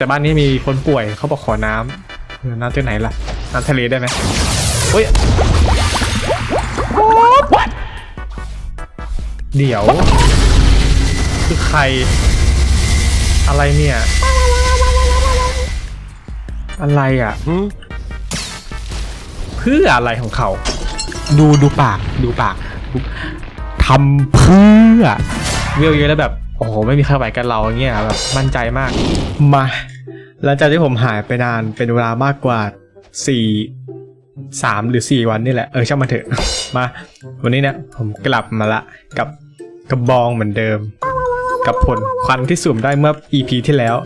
แต่บ้านนี้มีคนป่วยเขาบอกขอน้ำน้ำที่ไหนล่ะน้ำทะเลได้ไหมเฮ้ยเดี๋ยว คือใคร อะไรเนี่ย อะไรอะเพื่ออะไรของเขา ดูดูปากดูปากทำเพื่อเวลเยอะแล้วแบบโอ้โห ไม่มีใครไหวกันเราอย่างเงี้ยแบบมั่นใจมาก มา หลังจากที่ผมหายไปนานเป็นเวลามากกว่าสี่สามหรือสี่วันนี่แหละ เออช่างมาเถอะ มา วันนี้เนี่ยผมกลับมาละกับกระบองเหมือนเดิม กับผลควันที่สุ่มได้เมื่อ EP ที่แล้ว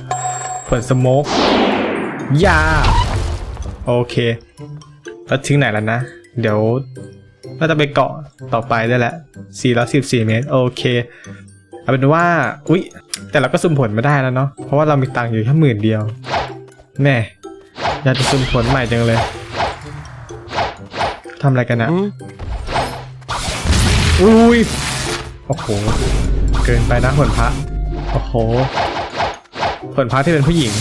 ผลสโมกยา โอเค แล้วถึงไหนแล้วนะ เดี๋ยวเราจะไปเกาะต่อไปได้แหละ414 เมตร โอเค เอาเป็นว่า อุ๊ย แต่เราก็สุ่มผลไม่ได้แล้วเนาะ เพราะว่าเรามีตังค์อยู่แค่หมื่นเดียวแม่อยากจะสุ่มผลใหม่จังเลยทำอะไรกันนะอุ้ย โอ้โห เกินไปนะผลพระ โอ้โห ผลพระที่เป็นผู้หญิง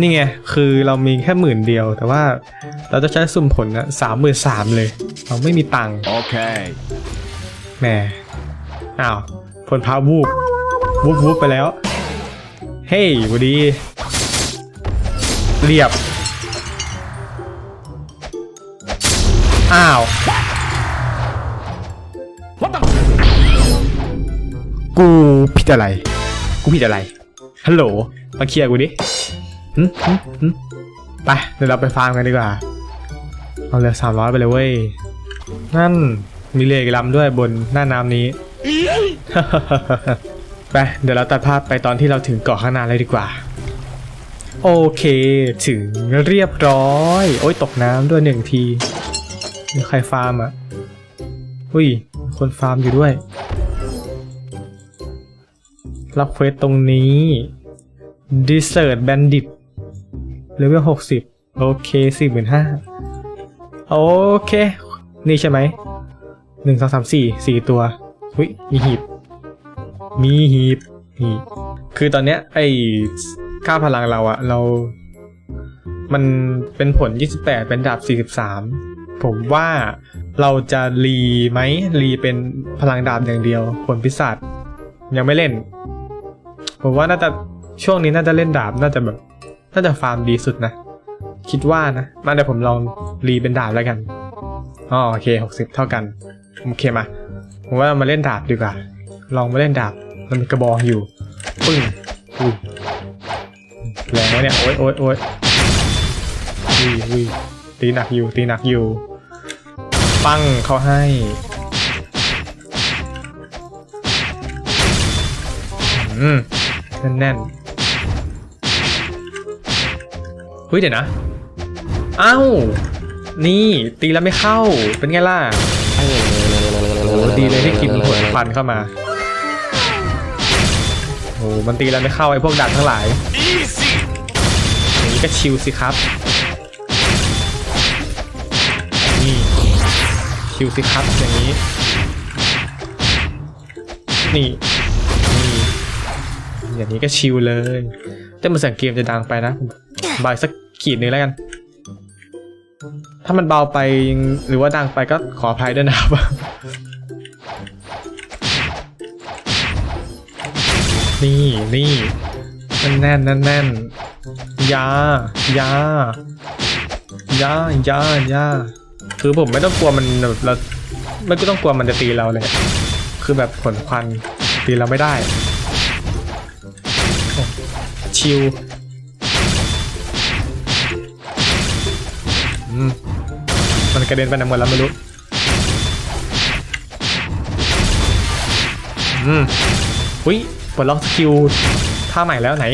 นี่ไง คือเรามีแค่หมื่นเดียว แต่ว่าเราจะใช้สุ่มผลนะสามหมื่นสามเลย เราไม่มีตังค์ Okay. แหม อ้าวผลพาวูบวูบวูบไปแล้ว เฮ้ยหวัสดี เรียบ อ้าว กูผิดอะไร กูผิดอะไร ฮัลโหล มาเคลียร์กูดิไป เดี๋ยวเราไปฟาร์มกันดีกว่า เอาเลยสามร้อยไปเลยเว้ย นั่นมีเรืออีกลำด้วยบนหน้าน้ำนี้ ไปเดี๋ยวเราตัดภาพไปตอนที่เราถึงเกาะข้างหน้าเลยดีกว่า โอเค ถึงเรียบร้อย โอ้ยตกน้ำด้วยหนึ่งทีมีใครฟาร์มอะอุ้ย คนฟาร์มอยู่ด้วย รับเควสตรงนี้ Desert Bandit เลเวลหกสิบโอเคสี่หมื่นห้าโอเค นี่ใช่ไหมหนึ่งสองสามสี่สี่ตัว อุ้ยมีหีบ มีหีบหีบคือตอนเนี้ยไอ้ค่าพลังเราอะเรา มันเป็นผล 28 เป็นดาบ 43 ผมว่าเราจะรีไหมรีเป็นพลังดาบอย่างเดียว ผลพิศาจยังไม่เล่น ผมว่าน่าจะช่วงนี้น่าจะเล่นดาบน่าจะแบบน่าจะฟาร์มดีสุดนะ คิดว่านะมาเดี๋ยวผมลองรีเป็นดาบแล้วกันอ๋อโอเค 60 เท่ากัน โอเคมา ผมว่ามาเล่นดาบดีกว่า ลองมาเล่นดาบ มันมีกระบองอยู่ปึ้งอุ้ยแรงไหมเนี่ยโอ๊ยโอ๊ยโอ๊ยอุ้ยอุ้ยตีหนักอยู่ตีหนักอยู่ ปั้งเขาให้อืมแน่นๆเฮ้ยเดี๋ยวนะ อ้าว นี่ตีแล้วไม่เข้า เป็นไงล่ะ โอ้ดีเลยที่กินผลควันเข้ามา อ้มันตีแล้วไม่เข้าไอ้พวกดักทั้งหลาย Easy. อย่างนี้ก็ชิลสิครับ นี่ชิลสิครับอย่างนี้ นี่นี่อย่างนี้ก็ชิลเลย แต่มันเสียงเกมจะดังไปนะบายสักขีดหนึ่งแล้วกัน ถ้ามันเบาไปหรือว่าดังไปก็ขออภัยด้วยนะครับ นี่นี่แน่นแน่นแน่นยายายายายาคือผมไม่ต้องกลัวมันเราไม่ต้องกลัวมันจะตีเราเลย คือแบบผลควันตีเราไม่ได้ ชิลอืมมันกระเด็นไปไหนหมดแล้วไม่รู้อืมอุ้ย ปลดล็อกสกิลท่าใหม่แล้วไหน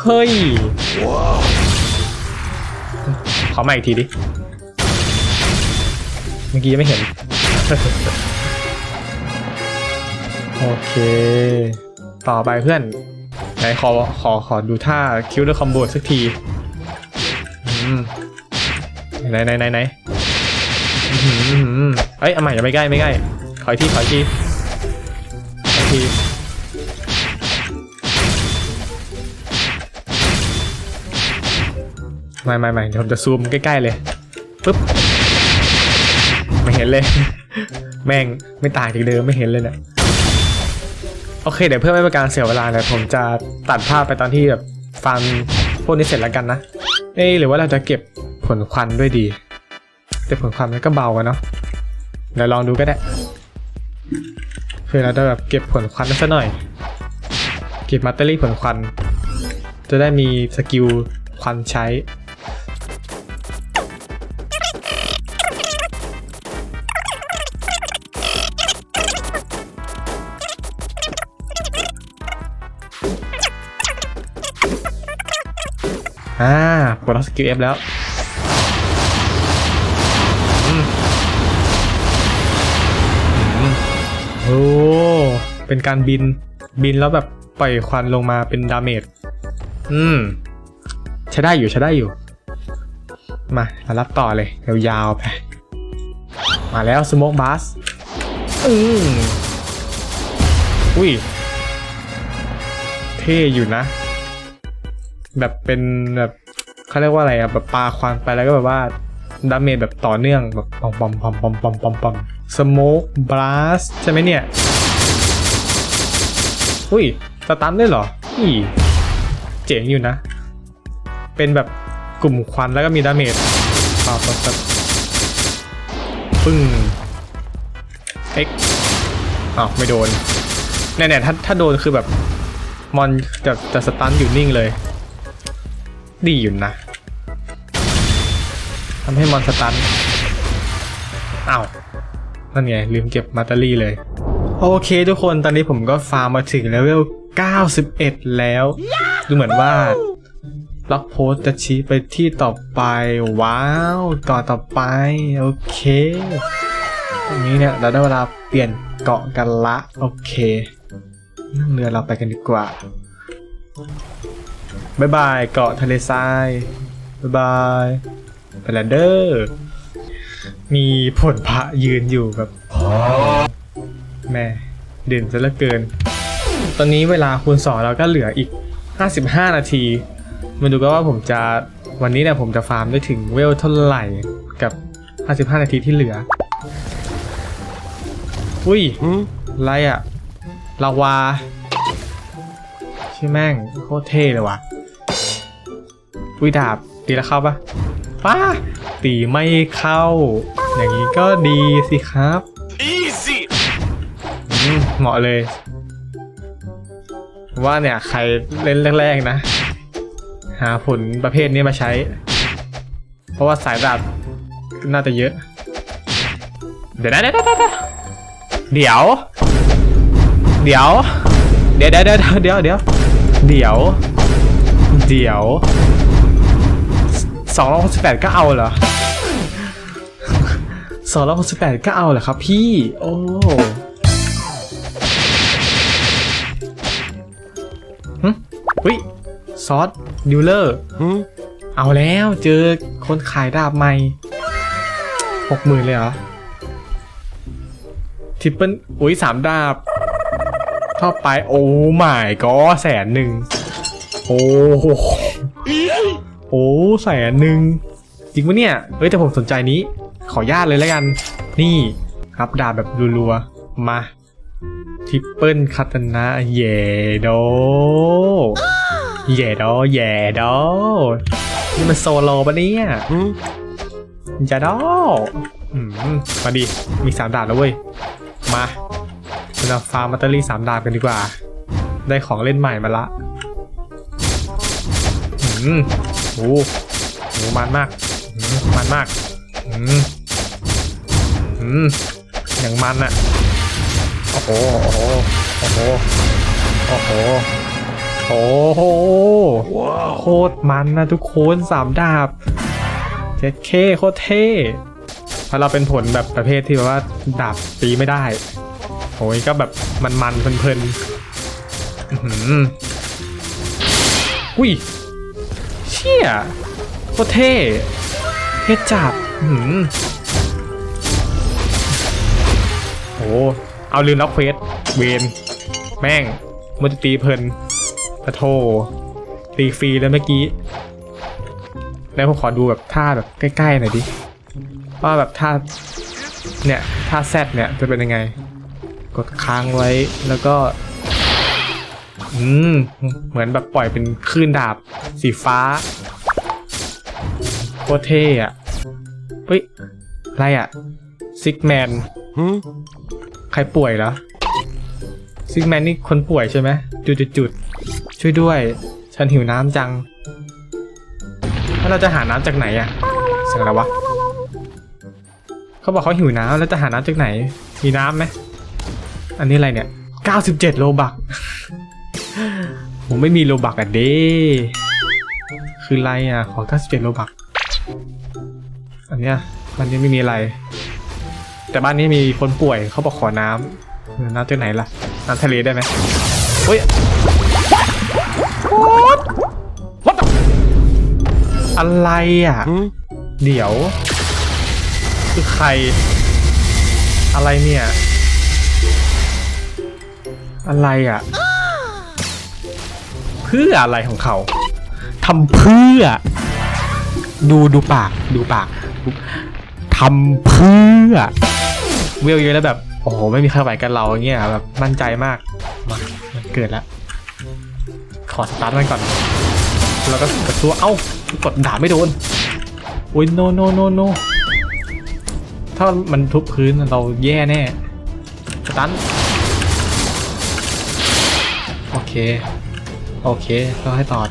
เฮ้ยขอใหม่อีกทีดิ เมื่อกี้ยังไม่เห็น โอเค ต่อไปเพื่อน ไหนขอขอขอดูท่าคิวเดอร์คอมโบสักทีไหนไหนไหนไหนเอ้ยเอาใหม่ยังไม่ใกล้ไม่ใกล้ ขออีกทีขออีกทีขออีก ทีไม่ไม่ไม่เดี๋ยวผมจะซูมใกล้ๆเลยปึ๊บไม่เห็นเลย แม่งไม่ต่างจากเดิมไม่เห็นเลยเนะี่ยโอเคเดี๋ยวเพื่อไม่ให้การเสียเวลาเนี่ยผมจะตัดภาพไปตอนที่แบบฟังพวกนี้เสร็จแล้วกันนะเอ้หรือว่าเราจะเก็บผลควันด้วยดี แต่ผลควันมันก็เบากันเนาะเดี๋ยวลองดูก็ได้ เพื่อเราจะแบบเก็บผลควันสักหน่อย เก็บมัตเตอรี่ผลควัน จะได้มีสกิลควันใช้อ่าปลดล็อกสกิลเอฟแล้ว เป็นการบิน บินแล้วแบบปล่อยควันลงมาเป็นดาเมจ อืม ใช้ได้อยู่ใช้ได้อยู่ มาเรารับต่อเลยยาวๆไป มาแล้วสโมกบัสอืมอุ้ย เท่อยู่นะ แบบเป็นแบบเขาเรียกว่าอะไรอะแบบปาควันไปแล้วก็แบบว่าดาเมจแบบต่อเนื่องแบบปอมปอมปอมปอมปอมปอมปอมสโมกบลัสใช่ไหมเนี่ย อุ้ยสตันได้เหรออีเจ๋งอยู่นะ เป็นแบบกลุ่มควันแล้วก็มีดาเมจปาปาปาปึ้งเอ็กอ้าวไม่โดนแน่ๆถ้าถ้าโดนคือแบบมอนจะจะสตันอยู่นิ่งเลย ดีอยู่นะทำให้มอนสตันอ้าวนั่นไงลืมเก็บมาตเตอรี่เลย โอเคทุกคนตอนนี้ผมก็ฟาร์มมาถึงเลเวล 91 แล้ว ดูเหมือนว่าล็อกโพสจะชี้ไปที่ต่อไป ว้าวต่อต่อไป โอเคตรงนี้เนี่ย เราได้เวลาเปลี่ยนเกาะกันละ โอเค นั่งเรือเราไปกันดีกว่าบายบายเกาะทะเลทรายบายบายไปแล้วเด้อมีผลพระยืนอยู่แบบ แม่เด่นซะเหลือเกิน ตอนนี้เวลาคูณสองเราก็เหลืออีก 55 นาที มาดูกันว่าผมจะวันนี้เนี่ยผมจะฟาร์มได้ถึงเวลเท่าไหร่กับ 55 นาทีที่เหลือ อุ้ยอะไรอะลาวาชื่อแม่งโคตรเท่เลยว่ะอุ้ยดาบตีแล้วเข้าปะป้าตีไม่เข้า อย่างนี้ก็ดีสิครับ Easy! อืม เหมาะเลย ว่าเนี่ยใครเล่นแรกๆนะ หาผลประเภทนี้มาใช้ เพราะว่าสายดาบน่าจะเยอะ เดี๋ยวนะเดี๋ยวเดี๋ยว เดี๋ยว เดี๋ยวเดี๋ยวเดี๋ยวเดี๋ยวเดี๋ยวเดี๋ยวเดี๋ยวสองร้อยหกสิบแปดก็เอาเหรอสองร้อยหกสิบแปดก็เอาเหรอครับพี่ โอ้ ซอสดิวเลอร์ Hmm? เอาแล้วเจอคนขายดาบใหม่หกหมื่นเลยเหรอทริปเปิลอุ้ยสามดาบเข้าไปโอ้ไม่ก็แสนหนึ่งโอ้โหโอ้แสนหนึ่งจริงปะเนี่ยเฮ้ยแต่ผมสนใจนี้ ขอญาตเลยแล้วกัน นี่รับดาบแบบรัวๆมาทริปเปิลคาตานะเย่โด เย่โดเย่โดนี่มันโซโลปะเนี่ย Hmm? จะดออืมมาดิ มีสามดาบแล้วเว้ย มาเราฟาร์มมัตเตอรี่สามดาบกันดีกว่า ได้ของเล่นใหม่มาละอืมโอ้โหมันมากอืมมันมากอืมอืมอย่างมันอะโอ้โห โอ้โห โอ้โห โอ้โห โอ้โหโคตรมันนะทุกคนสามดาบเจ็ดเคโคตรเท่เพราเราเป็นผลแบบประเภทที่แบบว่าดาบตีไม่ได้โอ้ยก็แบบมันๆเพลินๆอื้อหืออุ้ยเชี่ยโคตรเท่เท่จัดอื้อหือโอ้เอาลืมล็อกเควสเวนแม่งมันจะตีเพลิน ปะโทตีฟรีแล้วเมื่อกี้ แล้วผมขอดูแบบท่าแบบใกล้ๆหน่อยดิ ว่าแบบท่า เนี่ยท่าแซดเนี่ยจะเป็นยังไง กดค้างไว้แล้วก็ อืม เหมือนแบบปล่อยเป็นคลื่นดาบ สีฟ้าโคตรเท่อะเฮ้ย อะไรอะซิกแมน Hmm? ใครป่วยเหรอซิกแมนนี่คนป่วยใช่ไหมจุดจุดๆๆ ช่วยด้วย ฉันหิวน้ำจัง แล้วเราจะหาน้ำจากไหนอะเสียงอะไรวะเขาบอกเขาหิวน้ำแล้วจะหาน้ำจากไหน มีน้ำไหมอันนี้อะไรเนี่ย 97 โลบัก ผมไม่มีโลบักอะเด้คืออะไรอะ ขอ 97 โลบัก อันเนี้ยมันนี้ไม่มีอะไร แต่บ้านนี้มีคนป่วยเขาบอกขอน้ำน้ำจากไหนล่ะ น้ำทะเลได้ไหมเฮ้ย อะไรอะ Hmm? เดี๋ยว คือใคร อะไรเนี่ย อะไรอะ เพื่ออะไรของเขาทำเพื่อ ดูดูปากดูปากทำเพื่อ เวลเยอะแล้วแบบ โอ้โห ไม่มีใครไหวกันเราอย่างเงี้ยแบบมั่นใจมากมามันเกิดแล้ว ขอสตาร์ทมันก่อน แล้วก็กดตัวเอ้า กดด่าไม่โดนโอ้ยโนโนโนโนถ้ามันทุบพื้นเราแย่แน่สตันโอเค โอเคก็ให้ตอด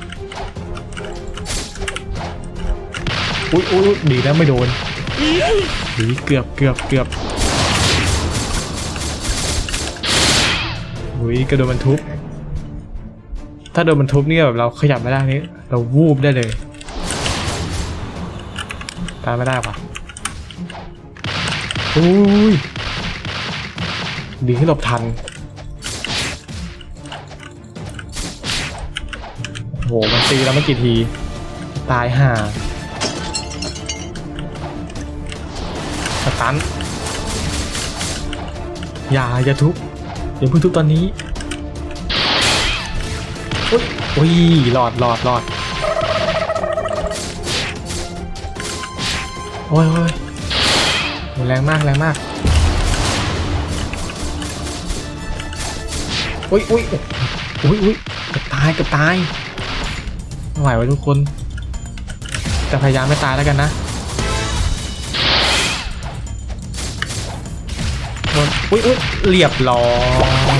อุ้ยอุ้ยดีแล้วไม่โดนหรือเกือบเกือบเกือบอุ้ยกระโดดมันทุบถ้าโดนมันทุบเนี่ยแบบเราขยับไม่ได้นี่เราวูบได้เลย ตามไม่ได้ปะอุ้ยดีที่หลบทัน โห มันตีแล้วไม่กี่ที ตายห่าสตันอย่าอย่าทุบอย่าเพิ่งทุบตอนนี้อุ้ยอุ้ยหลอดหลอดหลอด โอ้ยโอ้ยแรงมากแรงมากอุ้ยอุ้ยอุ้ยอุ้ยเกือบตายเกือบตายไม่ไหวไว้ทุกคนจะพยายามไม่ตายแล้วกันนะโดนอุ้ยอุ้ยเรียบร้อย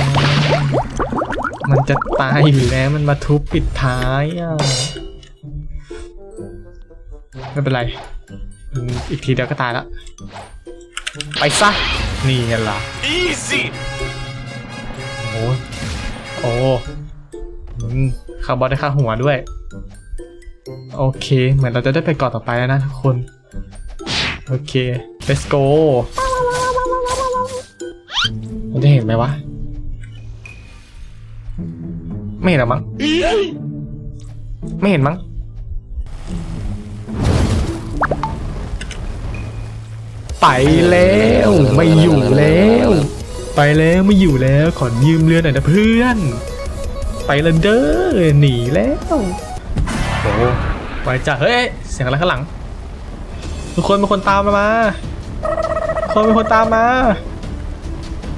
มันจะตายอยู่แล้วมันมาทุบปิดท้ายอะไม่เป็นไร อืมอีกทีเดียวก็ตายแล้วไปซะ นี่ไงล่ะ Easy! โอ้ยโอ้อืมคาร์บอนได้ค่าหัวด้วย โอเค เหมือนเราจะได้ไปเกาะต่อไปแล้วนะทุกคน โอเค let's go มันจะเห็นไหมวะ ไม่เห็นหรอมั้ง ไม่เห็นมั้ง ไปแล้วไม่อยู่แล้ว ไปแล้วไม่อยู่แล้วขอยืมเรือหน่อยนะเพื่อน ไปแล้วเด้อหนีแล้วโอ้ไปจ้ะเฮ้ยเสียงอะไรข้างหลังทุกคนเป็นคนตามมามาคนเป็นคนตามมา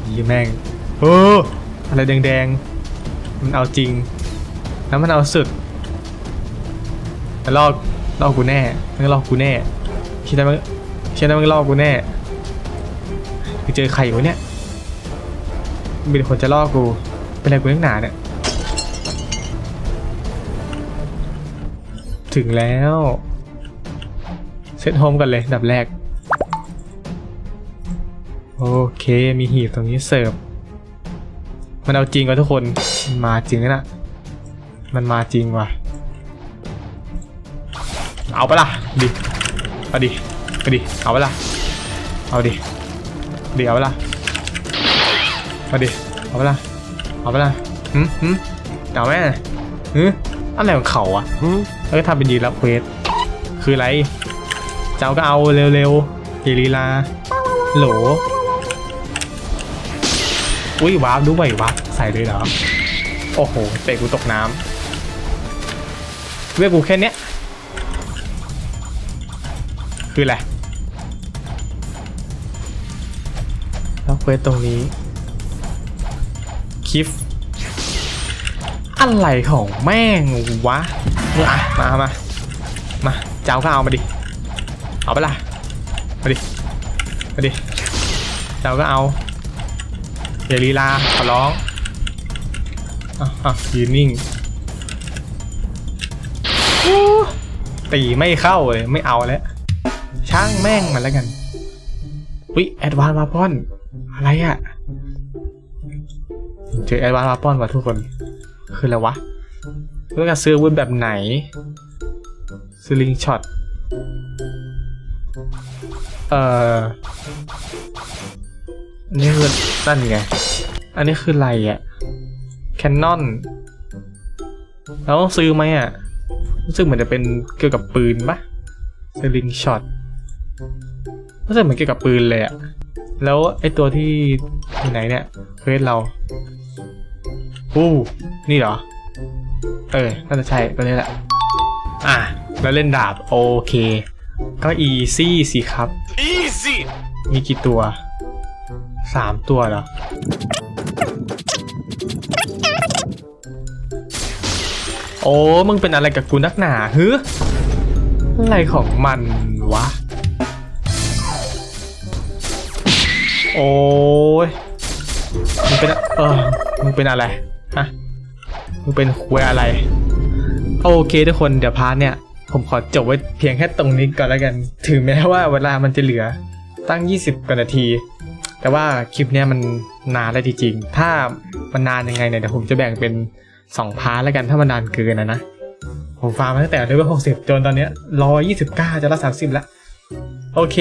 ยี่แม่งโอ้อะไรแดงๆ มันเอาจริง แล้วมันเอาสุดมันลอกลอกกูแน่มันลอกกูแน่คิดได้ไหม งคิดได้ไหมงลอกูแน่ไปเจอใครอยู่วะเนี่ยมีคนจะลอกกู เป็นอะไรกูนักหนาเนี่ย ถึงแล้วเซตโฮมกันเลยอันดับแรก โอเคมีหีบตรงนี้เสิร์ฟ มันเอาจริงว่ะทุกคนมันมาจริงนะมันมาจริงว่ะ เอาไปละดิเอาดิ ดิ เอาปะล่ะเอาดิดิเอาปะล่ะเอาดิ เอาปะล่ะเอาปะล่ะหืมหืมเอาแม่หืมอะไรของเขาอะ Hmm? แล้วทำเป็นยืนรับเควส คืออะไร เจ้าก็เอาเร็วๆอย่าลีลา โหล อุ้ยวาร์ปด้วยวาร์ปใส่เลยเหรอ โอ้โห เตะกูตกน้ำเรียกกูแค่เนี้ย คืออะไร ควสตรงนี้คลิปอะไรของแม่งวะอะมามามาเจ้าก็เอามาดิ เอาไปละมาดิ มาดิ เจ้าก็เอาอย่าลีลาขอร้องอะอะยืนนิ่งตีไม่เข้าเลย ไม่เอาแล้ว ช่างแม่งมันแล้วกันวิแอดวานมาพอน อะไรอะเจอแอดวานมาพอนว่ะทุกคน คืออะไรวะเรื่องการซื้อวุธแบบไหนสลิงช็อต เอ่ออันนี้คือนั่นไง อันนี้คืออะไรอะแคนนอนเราต้องซื้อไหมอะรู้สึกเหมือนจะเป็นเกี่ยวกับปืนปะสลิงช็อตรู้สึกเหมือนเกี่ยวกับปืนเลยอะ แล้วไอตัวที่ที่ไหนเนี่ยเควสเราอู้นี่เหรอ เออ น่าจะใช่ตัวนี้แหละ อะ แล้วเล่นดาบ โอเค ก็อีซี่สิครับ Easy! มีกี่ตัวสามตัวเหรอ โอ้ มึงเป็นอะไรกับกูนักหนาฮึอะไรของมัน โอ้ยมึงเป็นเออมึงเป็นอะไรฮะมึงเป็นควยอะไร โอเคทุกคนเดี๋ยวพาร์ทเนี่ย ผมขอจบไว้เพียงแค่ตรงนี้ก่อนแล้วกัน ถึงแม้ว่าเวลามันจะเหลือตั้ง 20กว่านาที แต่ว่าคลิปเนี้ยมันนานแล้วจริงๆถ้ามันนานยังไงเนี่ยเดี๋ยวผมจะแบ่งเป็น 2 พาร์ทแล้วกันถ้ามันนานเกินนะนะผมฟาร์มมาตั้งแต่เลเวล60 จนตอนเนี้ย129 จะละ30แล้ว โอเค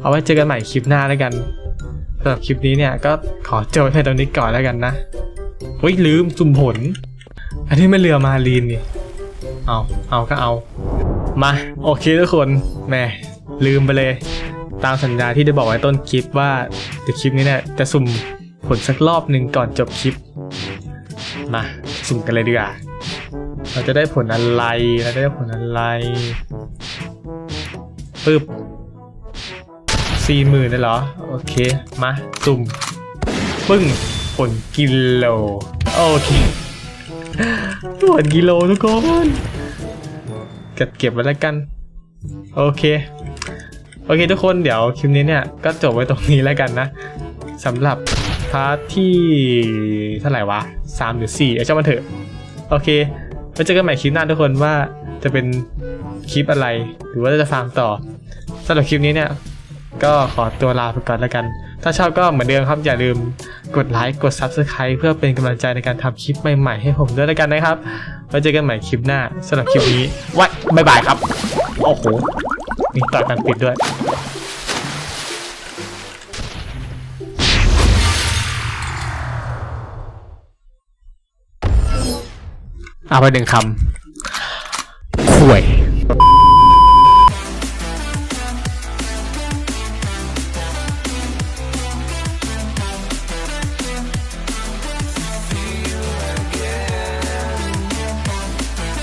เอาไว้เจอกันใหม่คลิปหน้าแล้วกัน สำหรับคลิปนี้เนี่ยก็ขอจบไว้เพียงตรงนี้ก่อนแล้วกันนะเฮ้ยลืมสุ่มผล อันนี้ไม่เรือมาลีนนี่ เอาเอาก็เอา มา โอเคทุกคนแหมลืมไปเลย ตามสัญญาที่ได้บอกไว้ต้นคลิปว่าเดี๋ยวคลิปนี้เนี่ยจะสุ่มผลสักรอบหนึ่งก่อนจบคลิป มา สุ่มกันเลยดีกว่า เราจะได้ผลอะไร เราจะได้ผลอะไรปึ๊บ สี่หมื่นเลยเหรอ โอเค มาสุ่ม ปึ้งผลกิโล โอเคผลกิโลทุกคนก็เก็บไว้แล้วกัน โอเค โอเคทุกคนเดี๋ยวคลิปนี้เนี่ย ก็จบไว้ตรงนี้แล้วกันนะสำหรับพาร์ทที่เท่าไหร่วะสามหรือสี่ไอ้เจ้ามันเถอะ โอเคไว้เจอกันใหม่คลิปหน้าทุกคนว่าจะเป็นคลิปอะไร หรือว่าจะฟาร์มต่อสำหรับคลิปนี้เนี่ย ก็ขอตัวลาไปก่อนแล้วกัน ถ้าชอบก็เหมือนเดิมครับอย่าลืมกดไลค์กด Subscribe เพื่อเป็นกำลังใจในการทำคลิปใหม่ๆให้ผมด้วยแล้วกันนะครับไว้เจอกันใหม่คลิปหน้าสำหรับคลิปนี้ไว้บ๊ายบายครับ โอ้โหมีต่อการปิดด้วยเอาไปหนึ่งคำข่วย